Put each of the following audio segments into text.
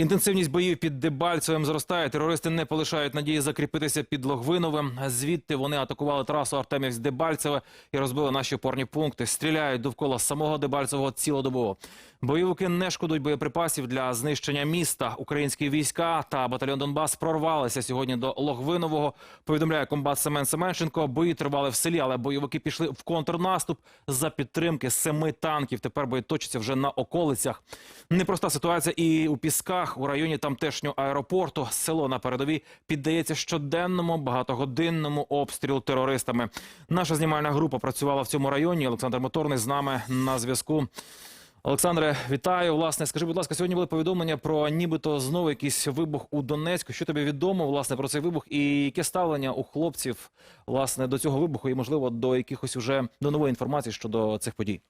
Інтенсивність боїв під Дебальцевим зростає. Терористи не полишають надії закріпитися під Логвиновим. Звідти вони атакували трасу Артемівськ-Дебальцеве і розбили наші опорні пункти. Стріляють довкола самого Дебальцевого цілодобово. Бойовики не шкодують боєприпасів для знищення міста. Українські війська та батальйон Донбас прорвалися сьогодні до Логвинового. Повідомляє комбат Семен Семенченко. Бої тривали в селі, але бойовики пішли в контрнаступ за підтримки семи танків. Тепер бої точаться вже на околицях. Непроста ситуація і у Пісках, у районі тамтешнього аеропорту. Село на передовій піддається щоденному багатогодинному обстрілу терористами. Наша знімальна група працювала в цьому районі. Олександр Моторний з нами на зв'язку. Олександре, вітаю. Власне, скажи, будь ласка, сьогодні були повідомлення про нібито знову якийсь вибух у Донецьку. Що тобі відомо власне про цей вибух, і яке ставлення у хлопців власне до цього вибуху, і можливо до якихось уже до нової інформації щодо цих подій?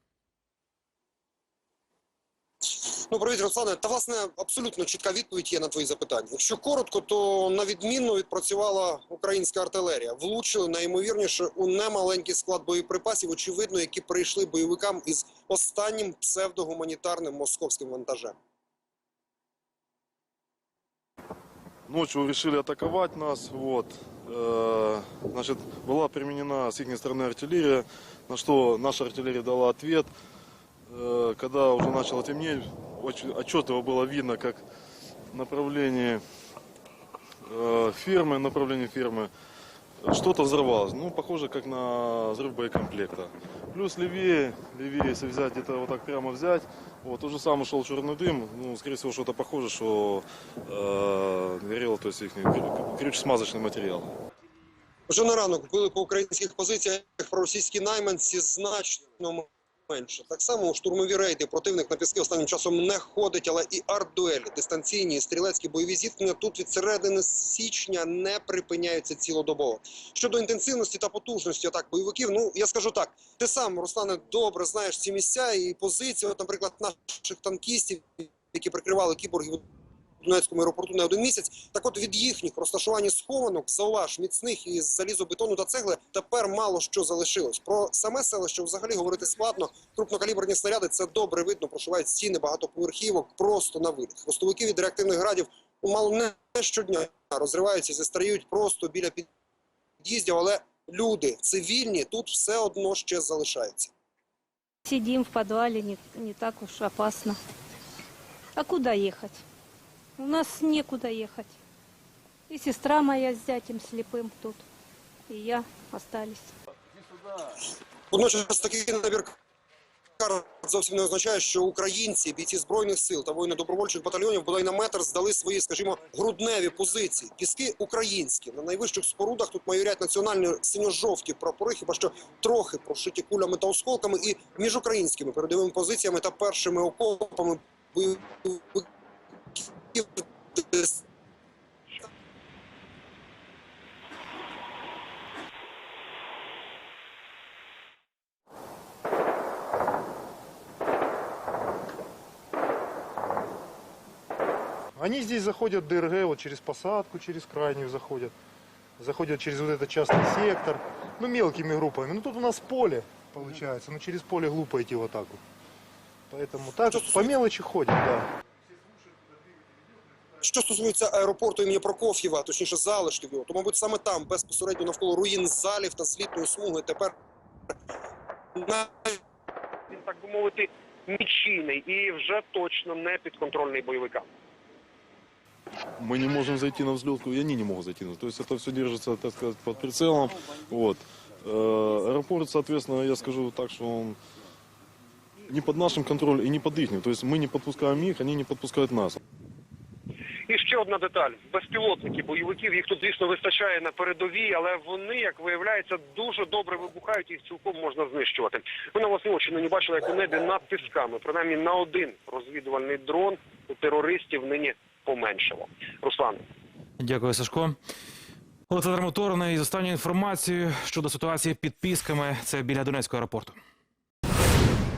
Ну, привіт, Руслане. Та власне абсолютно чітка відповідь є на твої запитання. Якщо коротко, то на відмінно відпрацювала українська артилерія. Влучили найімовірніше у немаленький склад боєприпасів, очевидно, які прийшли бойовикам із останнім псевдогуманітарним московським вантажем. Ночью решили атаковать нас, вот. Э, Значит, была применена с их стороны артиллерия, на что наша артиллерия дала ответ. Э, Когда уже начало темнеть, очень отчетливо было видно, как направление э, фермы, направление фермы, что-то взорвалось. Ну, похоже, как на взрыв боекомплекта. Плюс левее, левее, если взять это вот так прямо взять, вот, уже сам ушел черный дым, ну, скорее всего, что-то похоже, что э, горело, то есть их крючь-смазочный материал. Вже на ранок били по українських позиціях проросійські найманці значно менше. Так само у штурмові рейди противник на піски останнім часом не ходить, але і арт-дуелі, дистанційні стрілецькі бойові зіткнення тут від середини січня не припиняються цілодобово. Щодо інтенсивності та потужності атак бойовиків, ну я скажу так: ти сам, Руслане, добре знаєш ці місця і позиції, от, наприклад, наших танкістів, які прикривали кіборгів Донецькому аеропорту не один місяць. Так от від їхніх розташувань схованок, зауваж, міцних із залізобетону та цегли тепер мало що залишилось. Про саме селище взагалі говорити складно. Крупнокаліберні снаряди це добре видно, прошивають стіни багатоповерхівок просто на виліт. Хвостовики від реактивних градів мало не щодня розриваються, застаріють просто біля під'їздів, але люди цивільні тут все одно ще залишаються. Сидим в подвале, не, не так уж опасно. А куда ехать? У нас некуда ехать. И сестра моя с зятем слепым тут, и я остались. Водночас такий набір карт зовсім не означає, що українці, бійці збройних сил та воїни добровольчих батальйонів бодай на метр здали свої, скажімо, грудневі позиції. Піски українські на найвищих спорудах тут майорять національні синьо-жовті прапори, хіба що трохи прошиті кулями та осколками, і між українськими передовими позиціями та першими окопами бойовиків Они здесь заходят ДРГ, вот через посадку, через крайнюю заходят. Заходят через вот этот частный сектор. Ну, мелкими группами. Ну, тут у нас поле, получается. Ну, через поле глупо идти вот так вот. Поэтому так, по мелочи ходят, да. Що стосується аеропорту імені Прокоф'єва, точніше залишків його, то, мабуть, саме там, безпосередньо навколо руїн залів та злітної смуги, тепер на він, так би мовити, нічийний і вже точно не підконтрольний бойовикам. Мы не можем зайти на взлетку, и они не могут зайти. на- То есть это все держится, так сказать, под прицелом. Вот. Э, Аэропорт, соответственно, я скажу так, что он не под нашим контролем и не под их. То есть мы не подпускаем их, они не подпускают нас. Ще одна деталь: безпілотники бойовиків. Їх тут, звісно, вистачає на передовій, але вони, як виявляється, дуже добре вибухають. Їх цілком можна знищувати. Ми на власні очі нині бачили, як у небі над тисками, принаймні на один розвідувальний дрон у терористів нині поменшало. Руслан. Дякую, Сашко. Олександр Моторний з останньою інформацією щодо ситуації під Пісками. Це біля Донецького аеропорту.